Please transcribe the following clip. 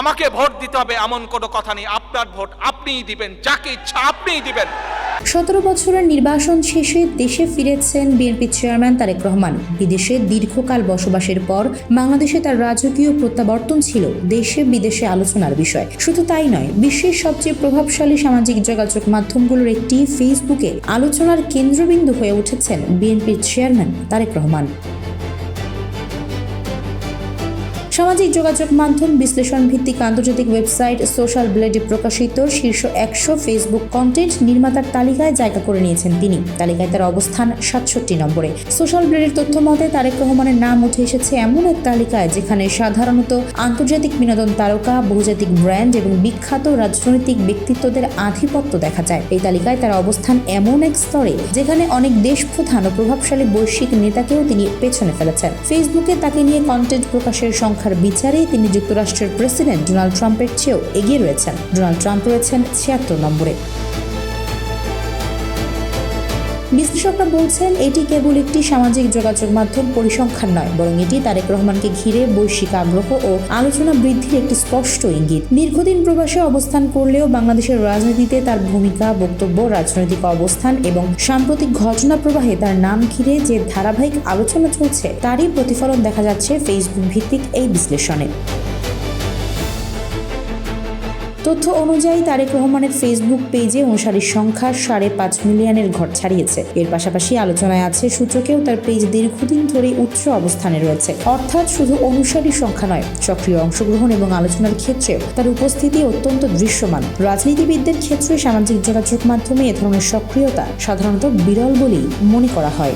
আমাকে ভোট দিতে হবে এমন কোনো কথা নেই। আপনার ভোট আপনিই দিবেন, যাকে ইচ্ছা আপনিই দিবেন। সতেরো বছরের নির্বাসন শেষে দেশে ফিরেছেন বিএনপি চেয়ারম্যান তারেক রহমান। বিদেশে দীর্ঘকাল বসবাসের পর বাংলাদেশে তার রাজকীয় প্রত্যাবর্তন ছিল দেশে বিদেশে আলোচনার বিষয়। শুধু তাই নয়, বিশ্বের সবচেয়ে প্রভাবশালী সামাজিক যোগাযোগ মাধ্যমগুলোর একটি ফেসবুকে আলোচনার কেন্দ্রবিন্দু হয়ে উঠেছেন বিএনপির চেয়ারম্যান তারেক রহমান। সামাজিক যোগাযোগ মাধ্যম বিশ্লেষণ ভিত্তিক আন্তর্জাতিক ওয়েবসাইট সোশ্যাল ব্লেডে প্রকাশিত শীর্ষ একশো ফেসবুক কন্টেন্ট নির্মাতার তালিকায় জায়গা করে নিয়েছেন তিনি। তালিকায় তার অবস্থান সাতষট্টি নম্বরে। সোশ্যাল ব্লেডের তথ্য মতে, তারেক রহমানের নাম উঠে এসেছে এমন এক তালিকায় যেখানে সাধারণত আন্তর্জাতিক বিনোদন তারকা, বহুজাতিক ব্র্যান্ড এবং বিখ্যাত রাজনৈতিক ব্যক্তিত্বদের আধিপত্য দেখা যায়। এই তালিকায় তার অবস্থান এমন এক স্তরে যেখানে অনেক দেশ প্রধান ও প্রভাবশালী বৈশ্বিক নেতাকেও তিনি পেছনে ফেলেছেন। ফেসবুকে তাকে নিয়ে কন্টেন্ট প্রকাশের সংখ্যার বিচারে তিনি যুক্তরাষ্ট্রের প্রেসিডেন্ট ডোনাল্ড ট্রাম্পের চেয়েও এগিয়ে রয়েছেন। ডোনাল্ড ট্রাম্প রয়েছেন ছিয়াত্তর নম্বরে। বিশ্লেষকরা বলছেন, এটি কেবল একটি সামাজিক যোগাযোগ মাধ্যম পরিসংখ্যান নয়, বরং এটি তারেক রহমানকে ঘিরে বৈশ্বিক আগ্রহ ও আলোচনা বৃদ্ধির একটি স্পষ্ট ইঙ্গিত। দীর্ঘদিন প্রবাসে অবস্থান করলেও বাংলাদেশের রাজনীতিতে তার ভূমিকা, বক্তব্য, রাজনৈতিক অবস্থান এবং সাম্প্রতিক ঘটনা প্রবাহে তার নাম ঘিরে যে ধারাবাহিক আলোচনা চলছে, তারই প্রতিফলন দেখা যাচ্ছে ফেসবুক ভিত্তিক এই বিশ্লেষণে। তথ্য অনুযায়ী তারেক রহমানের ফেসবুক পেজে অনুসারীর সংখ্যা সাড়ে পাঁচ মিলিয়নের ঘর ছাড়িয়েছে। এর পাশাপাশি আলোচনায় আছে, সূচকেও তার পেজ দীর্ঘদিন ধরে উচ্চ অবস্থানে রয়েছে। অর্থাৎ শুধু অনুসারীর সংখ্যা নয়, সক্রিয় অংশগ্রহণ এবং আলোচনার ক্ষেত্রেও তার উপস্থিতি অত্যন্ত দৃশ্যমান। রাজনীতিবিদদের ক্ষেত্রে সামাজিক যোগাযোগ মাধ্যমে এ ধরনের সক্রিয়তা সাধারণত বিরল বলেই মনে করা হয়।